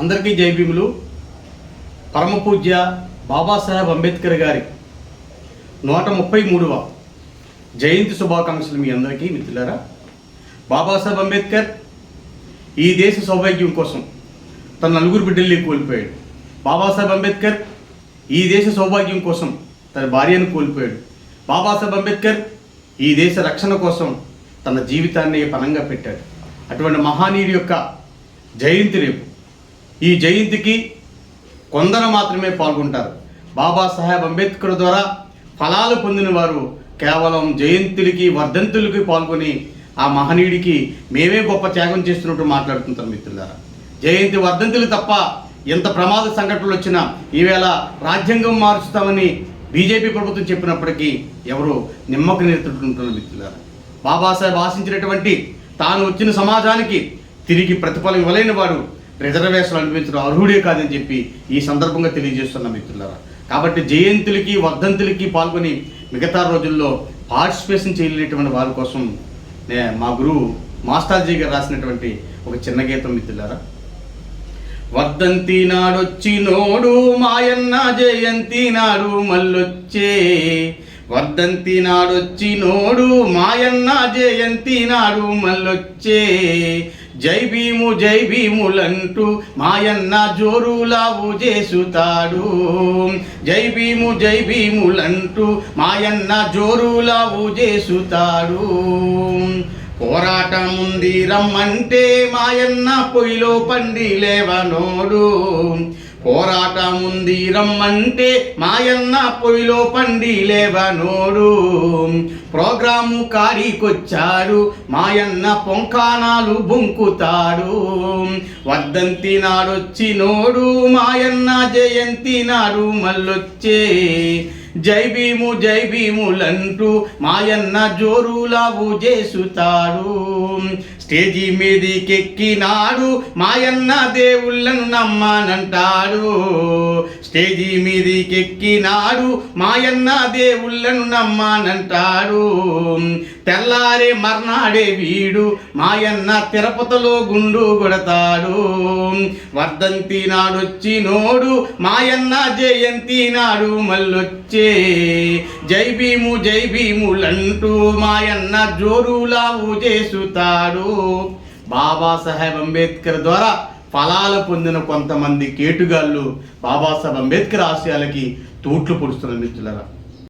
అందరికీ జై భీములు. పరమ పూజ్య బాబాసాహెబ్ అంబేద్కర్ గారి నూట ముప్పై మూడవ జయంతి శుభాకాంక్షలు మీ అందరికీ మిత్రులారా. బాబాసాహెబ్ అంబేద్కర్ ఈ దేశ సౌభాగ్యం కోసం తన నలుగురు బిడ్డల్ని కోల్పోయాడు. బాబాసాహెబ్ అంబేద్కర్ ఈ దేశ సౌభాగ్యం కోసం తన భార్యను కోల్పోయాడు. బాబాసాహెబ్ అంబేద్కర్ ఈ దేశ రక్షణ కోసం తన జీవితాన్ని పణంగా పెట్టాడు. అటువంటి మహానీయుడి యొక్క జయంతి రేపు ఈ జయంతికి కొందరు మాత్రమే పాల్గొంటారు. బాబాసాహెబ్ అంబేద్కర్ ద్వారా ఫలాలు పొందిన వారు కేవలం జయంతులకి వర్ధంతులకి పాల్గొని ఆ మహనీయుడికి మేమే గొప్ప త్యాగం చేస్తున్నట్టు మాట్లాడుతుంటారు మిత్రులారా. జయంతి వర్ధంతులు తప్ప ఎంత ప్రమాద సంఘటనలు వచ్చినా ఈవేళ రాజ్యాంగం మార్చుతామని బీజేపీ ప్రభుత్వం చెప్పినప్పటికీ ఎవరు నిమ్మక నేర్తుంటున్నారు మిత్రులారా. బాబాసాహెబ్ ఆశించినటువంటి తాను వచ్చిన సమాజానికి తిరిగి ప్రతిఫలం ఇవ్వలేని వాడు రిజర్వేషన్లు అనిపించడం అర్హుడే కాదని చెప్పి ఈ సందర్భంగా తెలియజేస్తున్న మిత్రులారా. కాబట్టి జయంతులకి వర్ధంతులకి పాల్గొని మిగతా రోజుల్లో పార్టిసిపేషన్ చేయలేటువంటి వారి కోసం నే మా గురువు మాస్టార్జీ గారు రాసినటువంటి ఒక చిన్న గీతం మిత్రులారా. వర్ధంతి నాడొచ్చి నోడు మాయన్న జయంతి నాడు మల్లొచ్చే వర్ధంతి నాడొచ్చి నోడు మాయన్న జయంతి నాడు మల్లొచ్చే జై భీము జై భీములంటూ మాయన్న జోరులావు చేసుతాడు. జై భీము జై భీములంటూ మాయన్న జోరులావు చేసుతాడు. పోరాటం ఉంది రమ్మంటే మాయన్న పొయ్యిలో పండి లేవనోడు. పోరాటముంది రమ్మంటే మాయన్న పొయ్యిలో పండి లేవనోడు. ప్రోగ్రాము కాడికొచ్చాడు మాయన్న పొంకానాలు బొంకుతాడు. వర్ధంతి నాడొచ్చినోడు మాయన్న జయంతి నాడు మళ్ళొచ్చే జై భీము జై భీములంటూ మాయన్న జోరులావు చేసుతాడు స్టేజి మీదికెక్కినాడు మాయన్న దేవుళ్ళను నమ్మానంటాడు. స్టేజి మీదికెక్కినాడు మాయన్న దేవుళ్ళను నమ్మానంటాడు. తెల్లారే మర్నాడే వీడు మాయన్న తిరుపతిలో గుండు కొడతాడు. వర్ధంతి నాడొచ్చి నోడు మాయన్న జయంతి నాడు మళ్ళొచ్చే. జై భీము జై భీములంటూ మాయన్న జోరులావు చేసుతాడు బాబాసాహెబ్ అంబేద్కర్ ద్వారా ఫలాలు పొందిన కొంతమంది కేటుగాళ్ళు బాబాసాహెబ్ అంబేద్కర్ ఆశయాలకి తూట్లు పొడుస్తున్న మిత్రులరా.